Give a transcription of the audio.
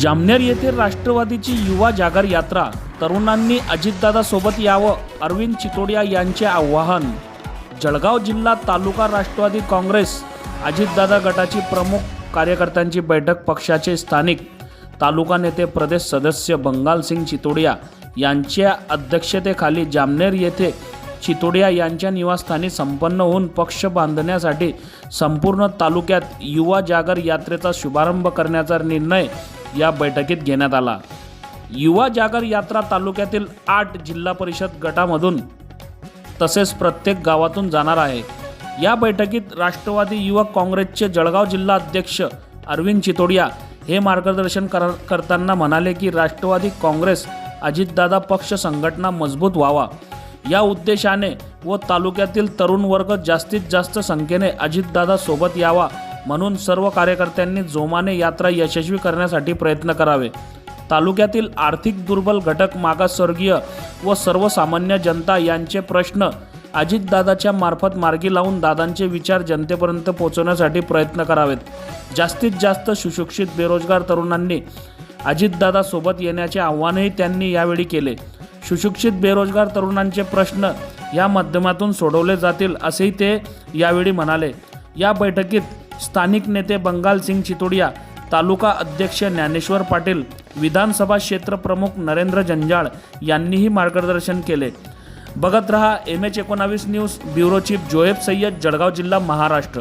जामनेर येथील राष्ट्रवादीची युवा जागर यात्रा. तरुणांनी अजितदादा सोबत यावं अरविंद चितोडिया यांचे आवाहन. जळगाव जिल्हा तालुका राष्ट्रवादी काँग्रेस अजितदादा गटाची प्रमुख कार्यकर्त्यांची बैठक पक्षाचे स्थानिक तालुका नेते प्रदेश सदस्य बंगाल सिंग चितोडिया यांच्या अध्यक्षतेखाली जामनेर येथे चितोडिया यांच्या निवासस्थानी संपन्न होऊन पक्ष बांधण्यासाठी संपूर्ण तालुक्यात युवा जागर यात्रेचा शुभारंभ करण्याचा निर्णय या बैठकीत घेण्यात आला. युवा जागर यात्रा तालुक्यातील आठ जिल्हा परिषद गटामधून तसेच प्रत्येक गावातून जाणार आहे. या बैठकीत राष्ट्रवादी युवक काँग्रेसचे जळगाव जिल्हा अध्यक्ष अरविंद चितोडिया हे मार्गदर्शन कर करताना म्हणाले की राष्ट्रवादी काँग्रेस अजितदादा पक्ष संघटना मजबूत व्हावा. या उद्देशाने व तालुक्यातील तरुण वर्ग जास्तीत जास्त संख्येने अजितदादा सोबत यावा म्हणून सर्व कार्यकर्त्यांनी जोमाने यात्रा यशस्वी करण्यासाठी प्रयत्न करावे. तालुक्यातील आर्थिक दुर्बल घटक मागासवर्गीय व सर्वसामान्य जनता यांचे प्रश्न अजितदादाच्या मार्फत मार्गी लावून दादांचे विचार जनतेपर्यंत पोहोचवण्यासाठी प्रयत्न करावेत. जास्तीत जास्त सुशिक्षित बेरोजगार तरुणांनी अजितदादासोबत येण्याचे आव्हानही त्यांनी यावेळी केले. सुशिक्षित बेरोजगार तरुणांचे प्रश्न या माध्यमातून सोडवले जातील असेही ते यावेळी म्हणाले. या बैठकीत स्थानिक नेते बंगाल सिंग चितोडिया तालुका अध्यक्ष ज्ञानेश्वर पाटील विधानसभा क्षेत्र प्रमुख नरेंद्र जंजाळ यांनीही मार्गदर्शन केले. बघत रहा एम एच एकोणावीस news bureau chief Joeb Sayyed Jalgaon जिल्हा महाराष्ट्र.